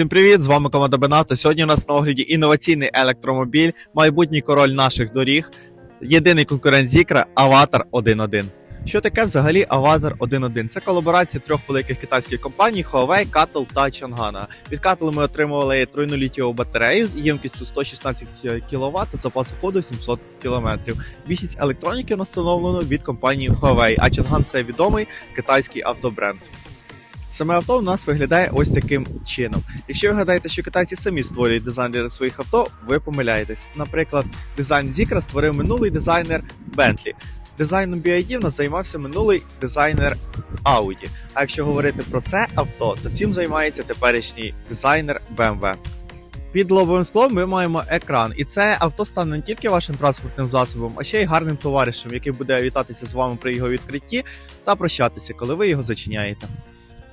Всім привіт! З вами команда Бенато. Сьогодні у нас на огляді інноваційний електромобіль, майбутній король наших доріг, єдиний конкурент Зікра Аватар 1.1. Що таке взагалі Аватар 1.1? Це колаборація трьох великих китайських компаній Huawei, Cattle та Chang'an. Від Cattle ми отримували тройну літієву батарею з ємкістю 116 кВт та запасу ходу 700 км. Більшість електроніки встановлено від компанії Huawei, а Chang'an – це відомий китайський автобренд. Саме авто у нас виглядає ось таким чином. Якщо ви гадаєте, що китайці самі створюють дизайн для своїх авто, ви помиляєтесь. Наприклад, дизайн Zikra створив минулий дизайнер Bentley. Дизайном BID в нас займався минулий дизайнер Audi. А якщо говорити про це авто, то цим займається теперішній дизайнер BMW. Під лобовим склом ми маємо екран, і це авто стане не тільки вашим транспортним засобом, а ще й гарним товаришем, який буде вітатися з вами при його відкритті та прощатися, коли ви його зачиняєте.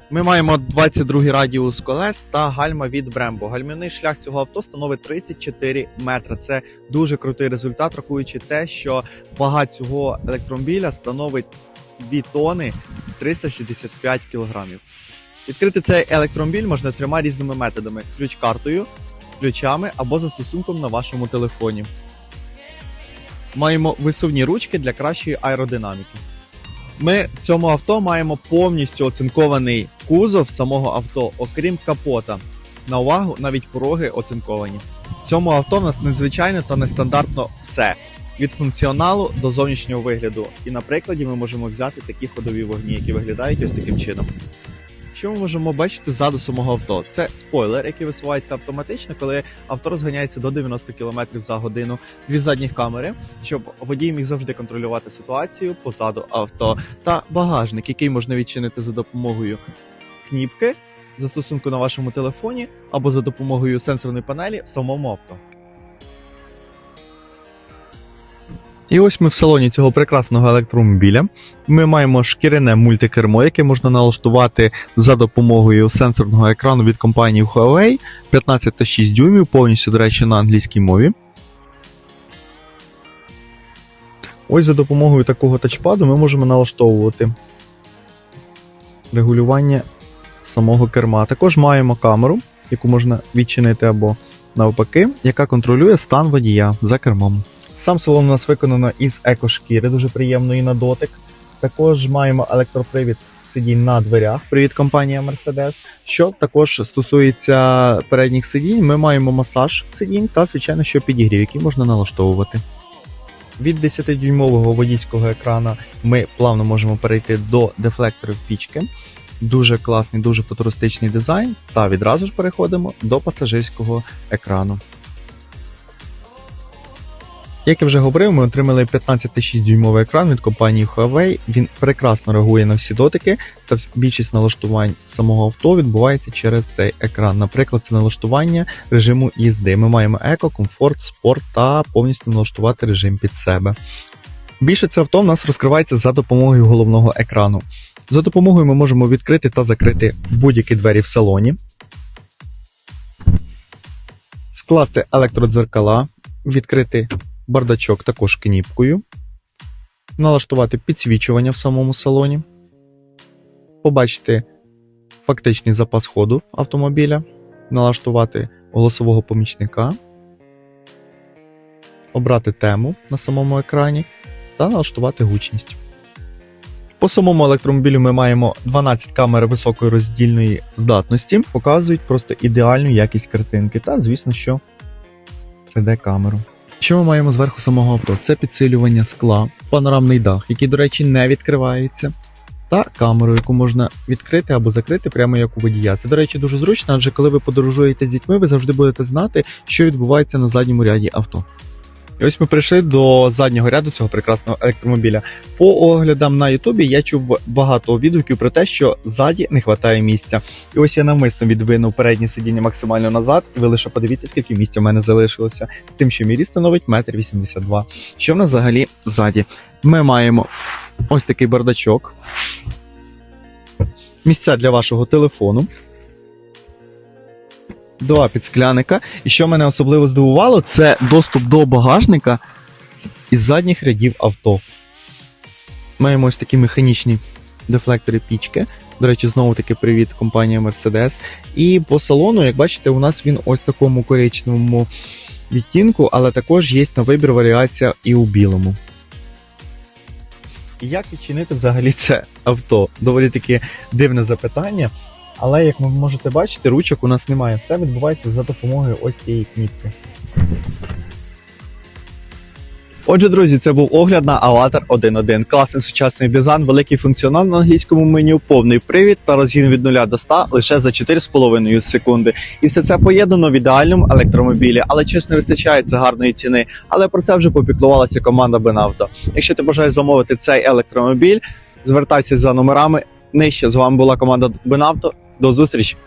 Ми маємо 22 радіус колес та гальма від Brembo. Гальмівний шлях цього авто становить 34 метри. Це дуже крутий результат, рахуючи те, що вага цього електромобіля становить 2 тони 365 кілограмів. Відкрити цей електромобіль можна трьома різними методами: ключ-картою, ключами або застосунком на вашому телефоні. Маємо висувні ручки для кращої аеродинаміки. Ми в цьому авто маємо повністю оцинкований кузов самого авто, окрім капота. На увагу, навіть пороги оцинковані. В цьому авто в нас надзвичайно та нестандартно все. Від функціоналу до зовнішнього вигляду. І на прикладі ми можемо взяти такі ходові вогні, які виглядають ось таким чином. Що ми можемо бачити ззаду самого авто? Це спойлер, який висувається автоматично, коли авто розганяється до 90 км за годину. Дві задніх камери, щоб водій міг завжди контролювати ситуацію позаду авто, та багажник, який можна відчинити за допомогою кніпки, застосунку на вашому телефоні або за допомогою сенсорної панелі в самому авто. І ось ми в салоні цього прекрасного електромобіля. Ми маємо шкіряне мультикермо, яке можна налаштувати за допомогою сенсорного екрану від компанії Huawei 15,6 дюймів, повністю, до речі, на англійській мові. Ось за допомогою такого тачпаду ми можемо налаштовувати регулювання самого керма. Також маємо камеру, яку можна відчинити або навпаки, яка контролює стан водія за кермом. Сам салон у нас виконано із екошкіри, дуже приємної на дотик. Також маємо електропривід сидінь на дверях. Привіт, компанія Mercedes. Що також стосується передніх сидінь, ми маємо масаж сидінь та, звичайно, що підігрів, який можна налаштовувати. Від 10-дюймового водійського екрана ми плавно можемо перейти до дефлекторів пічки. Дуже класний, дуже футуристичний дизайн. Та відразу ж переходимо до пасажирського екрану. Як я вже говорив, ми отримали 15,6 дюймовий екран від компанії Huawei. Він прекрасно реагує на всі дотики, та більшість налаштувань самого авто відбувається через цей екран. Наприклад, це налаштування режиму їзди. Ми маємо еко, комфорт, спорт та повністю налаштувати режим під себе. Більше це авто в нас розкривається за допомогою головного екрану. За допомогою ми можемо відкрити та закрити будь-які двері в салоні, скласти електродзеркала, відкрити бардачок також кніпкою, налаштувати підсвічування в самому салоні, побачити фактичний запас ходу автомобіля, налаштувати голосового помічника, обрати тему на самому екрані та налаштувати гучність. По самому електромобілю ми маємо 12 камер високої роздільної здатності, показують просто ідеальну якість картинки та, звісно, що 3D-камеру. Що ми маємо зверху самого авто? Це підсилювання скла, панорамний дах, який, до речі, не відкривається, та камеру, яку можна відкрити або закрити прямо як у водія. Це, до речі, дуже зручно, адже коли ви подорожуєте з дітьми, ви завжди будете знати, що відбувається на задньому ряді авто. І ось ми прийшли до заднього ряду цього прекрасного електромобіля. По оглядам на Ютубі я чув багато відгуків про те, що ззаді не вистачає місця. І ось я навмисно відвинув переднє сидіння максимально назад, і ви лише подивіться, скільки місця в мене залишилося. З тим, що мій ріст становить 1,82 м. Що в нас взагалі ззаді? Ми маємо ось такий бардачок, місця для вашого телефону. Два підскляника. І що мене особливо здивувало, це доступ до багажника із задніх рядів авто. Маємо ось такі механічні дефлектори пічки. До речі, знову таки привіт компанія Mercedes. І по салону, як бачите, у нас він ось такому коричневому відтінку, але також є на вибір варіація і у білому. Як відчинити взагалі це авто? Доволі таки дивне запитання. Але як ви можете бачити, ручок у нас немає. Все відбувається за допомогою ось цієї кніпки. Отже, друзі, це був огляд на Avatar 1.1. Класний сучасний дизайн, великий функціонал на англійському меню, повний привід та розгін від 0 до 100 лише за 4,5 секунди. І все це поєднано в ідеальному електромобілі, але чесно, не вистачає це гарної ціни. Але про це вже попіклувалася команда Бенавто. Якщо ти бажаєш замовити цей електромобіль, звертайся за номерами. Нижче з вами була команда Бенавто. До зустрічі!